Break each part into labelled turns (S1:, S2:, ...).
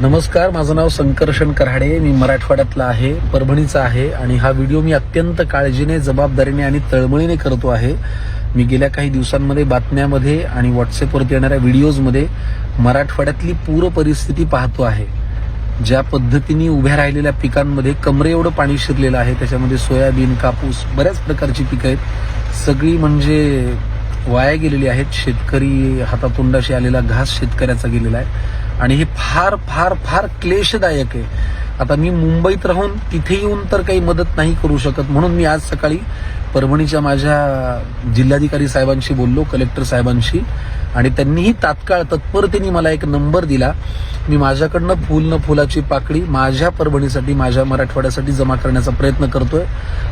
S1: नमस्कार माझं नाव संकर्षण कराडे मी मराठवाड्यातला आहे परभणीचा आहे आणि हा व्हिडिओ मी अत्यंत काळजीने जबाबदारीने आणि तळमळीने करतो आहे. मी गेल्या काही दिवसांमध्ये बातम्यामध्ये आणि व्हॉट्सअपवरती येणाऱ्या व्हिडिओजमध्ये मराठवाड्यातली पूर परिस्थिती पाहतो आहे. ज्या पद्धतीने उभ्या राहिलेल्या पिकांमध्ये कमरे एवढं पाणी शिरलेलं आहे त्याच्यामध्ये सोयाबीन कापूस बऱ्याच प्रकारची पिकं आहेत. सगळी म्हणजे वाया गेलेली आहेत. शेतकरी हातातोंडाशी आलेला घास शेतकऱ्याचा गेलेला आहे. आणि हे फार फार फार क्लेशदायक आहे. आता मी मुंबईत राहून तिथे येऊन तर काही मदत नाही करू शकत म्हणून मी आज सकाळी परभणीच्या माझ्या जिल्हाधिकारी साहेबांशी बोललो कलेक्टर साहेबांशी आणि त्यांनीही तात्काळ तत्परतेने मला एक नंबर दिला. मी माझ्याकडनं फुल न फुलाची पाकळी माझ्या परभणीसाठी माझ्या मराठवाड्यासाठी जमा करण्याचा प्रयत्न करतोय.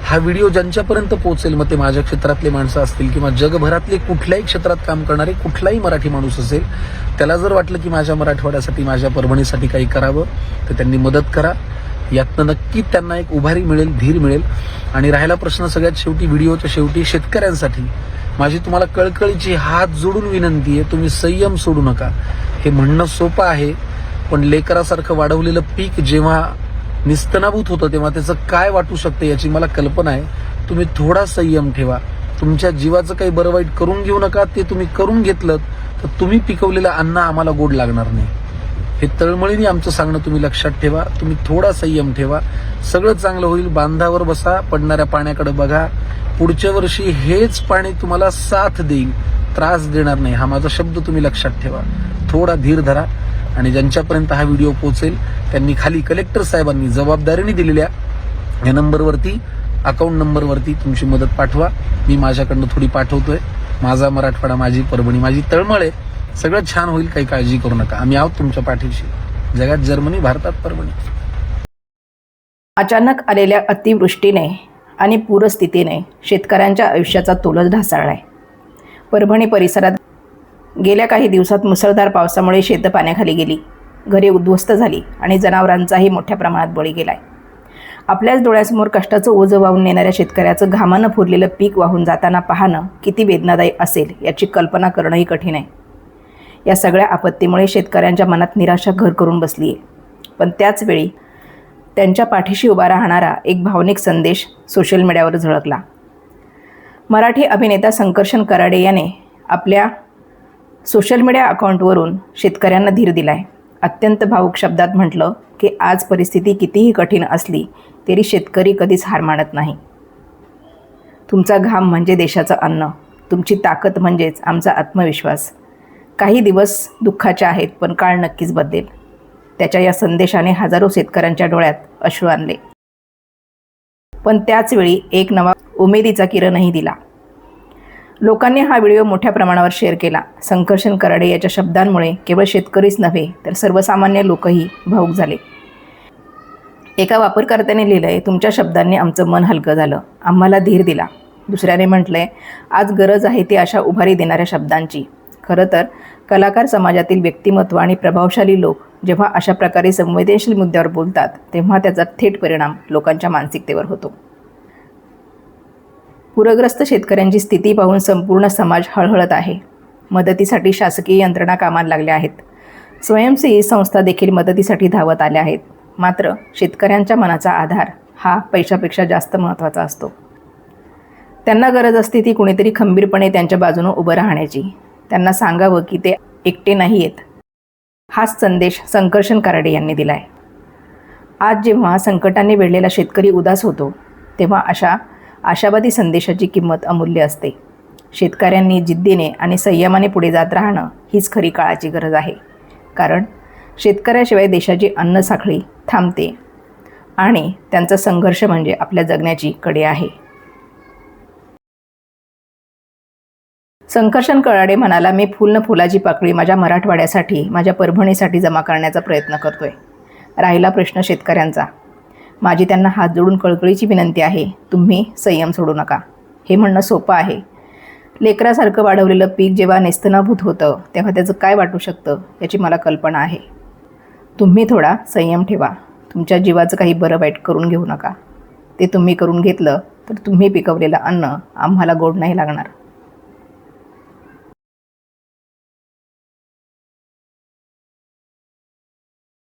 S1: हा व्हिडिओ ज्यांच्यापर्यंत पोहोचेल मग ते माझ्या क्षेत्रातले माणसं असतील किंवा जगभरातले कुठल्याही क्षेत्रात काम करणारे कुठलाही मराठी माणूस असेल त्याला जर वाटलं की माझ्या मराठवाड्यासाठी माझ्या परभणीसाठी काही करावं तर त्यांनी मदत करा. यातनं नक्की त्यांना एक उभारी मिळेल धीर मिळेल. आणि राहिला प्रश्न सगळ्यात शेवटी व्हिडिओच्या शेवटी शेतकऱ्यांसाठी. माझी तुम्हाला कळकळीची हात जोडून विनंती आहे तुम्ही संयम सोडू नका. हे म्हणणं सोपं आहे पण लेकरासारखं वाढवलेलं पीक जेव्हा निस्तनाभूत होतं तेव्हा त्याचं काय वाटू शकतं याची मला कल्पना आहे. तुम्ही थोडा संयम ठेवा. तुमच्या जीवाचं काही बरं वाईट करून घेऊ नका ते तुम्ही करून घेतलं तर तुम्ही पिकवलेलं अन्न आम्हाला गोड लागणार नाही. हे तळमळीने आमचं सांगणं तुम्ही लक्षात ठेवा. तुम्ही थोडा संयम ठेवा. सगळं चांगलं होईल. बांधावर बसा. पडणाऱ्या पाण्याकडे बघा. पुढच्या वर्षी हेच पाणी तुम्हाला साथ देईल त्रास देणार नाही. हा माझा शब्द तुम्ही लक्षात ठेवा. थोडा धीर धरा. आणि ज्यांच्यापर्यंत हा व्हिडिओ पोहोचेल त्यांनी खाली कलेक्टर साहेबांनी जबाबदारीने दिलेल्या या नंबरवरती अकाउंट नंबरवरती तुमची मदत पाठवा. मी माझ्याकडनं थोडी पाठवतोय. माझा मराठवाडा माझी परभणी माझी तळमळ आहे. सगळं छान होईल काही काळजी करू नका. आम्ही आहोत तुमच्या पाठीशी. जगात जर्मनी भारतात परभणी.
S2: अचानक आलेल्या अतिवृष्टीने आणि पूरस्थितीने शेतकऱ्यांच्या आयुष्याचा तोलच ढासळलाय. परभणी परिसरात गेल्या काही दिवसात मुसळधार पावसामुळे शेतं पाण्याखाली गेली. घरे उद्ध्वस्त झाली आणि जनावरांचाही मोठ्या प्रमाणात बळी गेलाय. आपल्याच डोळ्यासमोर कष्टाचं ओझं वाहून नेणाऱ्या शेतकऱ्याचं घामानं फुरलेलं पीक वाहून जाताना पाहणं किती वेदनादायी असेल याची कल्पना करणंही कठीण आहे. या सगळ्या आपत्तीमुळे शेतकऱ्यांच्या मनात निराशा घर करून बसली आहे पण त्याचवेळी त्यांच्या पाठीशी उभा राहणारा एक भावनिक संदेश सोशल मीडियावर झळकला. मराठी अभिनेता संकर्षण कराडे याने आपल्या सोशल मीडिया अकाउंटवरून शेतकऱ्यांना धीर दिलाय. अत्यंत भावूक शब्दात म्हटलं की आज परिस्थिती कितीही कठीण असली तरी शेतकरी कधीच हार मानत नाही. तुमचा घाम म्हणजे देशाचं अन्न तुमची ताकद म्हणजेच आमचा आत्मविश्वास. काही दिवस दुःखाचे आहेत पण काळ नक्कीच बदलेल. त्याच्या या संदेशाने हजारो शेतकऱ्यांच्या डोळ्यात अश्रू आणले. पण त्याचवेळी एक नवा उमेदीचा किरणही दिला. लोकांनी हा व्हिडिओ मोठ्या प्रमाणावर शेअर केला. संकर्षण कराडे याच्या शब्दांमुळे केवळ शेतकरीच नव्हे तर सर्वसामान्य लोकही भाऊक झाले. एका वापरकर्त्याने लिहिलंय तुमच्या शब्दांनी आमचं मन हलकं झालं. आम्हाला धीर दिला. दुसऱ्याने म्हटलंय आज गरज आहे ती अशा उभारी देणाऱ्या शब्दांची. खरं तर कलाकार समाजातील व्यक्तिमत्व आणि प्रभावशाली लोक जेव्हा अशा प्रकारे संवेदनशील मुद्द्यावर बोलतात तेव्हा त्याचा थेट परिणाम लोकांच्या मानसिकतेवर होतो. पूरग्रस्त शेतकऱ्यांची स्थिती पाहून संपूर्ण समाज हळहळत आहे. मदतीसाठी शासकीय यंत्रणा कामाला लागल्या आहेत. स्वयंसेवी संस्था देखील मदतीसाठी धावत आल्या आहेत. मात्र शेतकऱ्यांच्या मनाचा आधार हा पैशापेक्षा जास्त महत्त्वाचा असतो. त्यांना गरज असते ती कुणीतरी खंबीरपणे त्यांच्या बाजूनं उभं राहण्याची. त्यांना सांगावं की ते एकटे नाही आहेत हाच संदेश संकर्षण कराडे यांनी दिला आहे आज जेव्हा संकटाने वेढलेला शेतकरी उदास होतो तेव्हा अशा आशावादी संदेशाची किंमत अमूल्य असते. शेतकऱ्यांनी जिद्दीने आणि संयमाने पुढे जात राहणं हीच खरी काळाची गरज आहे. कारण शेतकऱ्याशिवाय देशाची अन्नसाखळी थांबते आणि त्यांचा संघर्ष म्हणजे आपल्या जगण्याची कडे आहे. संकर्षण कळाडे म्हणाला मी फुल न फुलाची पाकळी माझ्या मराठवाड्यासाठी माझ्या परभणीसाठी जमा करण्याचा प्रयत्न करतोय. राहिला प्रश्न शेतकऱ्यांचा. माझी त्यांना हात जोडून कळकळीची विनंती आहे तुम्ही संयम सोडू नका. हे म्हणणं सोपं आहे. लेकरासारखं वाढवलेलं पीक जेव्हा नेस्तनाभूत होतं तेव्हा त्याचं काय वाटू शकतं याची मला कल्पना आहे. तुम्ही थोडा संयम ठेवा. तुमच्या जीवाचं काही बरं वाईट करून घेऊ नका. ते तुम्ही करून घेतलं तर तुम्ही पिकवलेलं अन्न आम्हाला गोड नाही लागणार.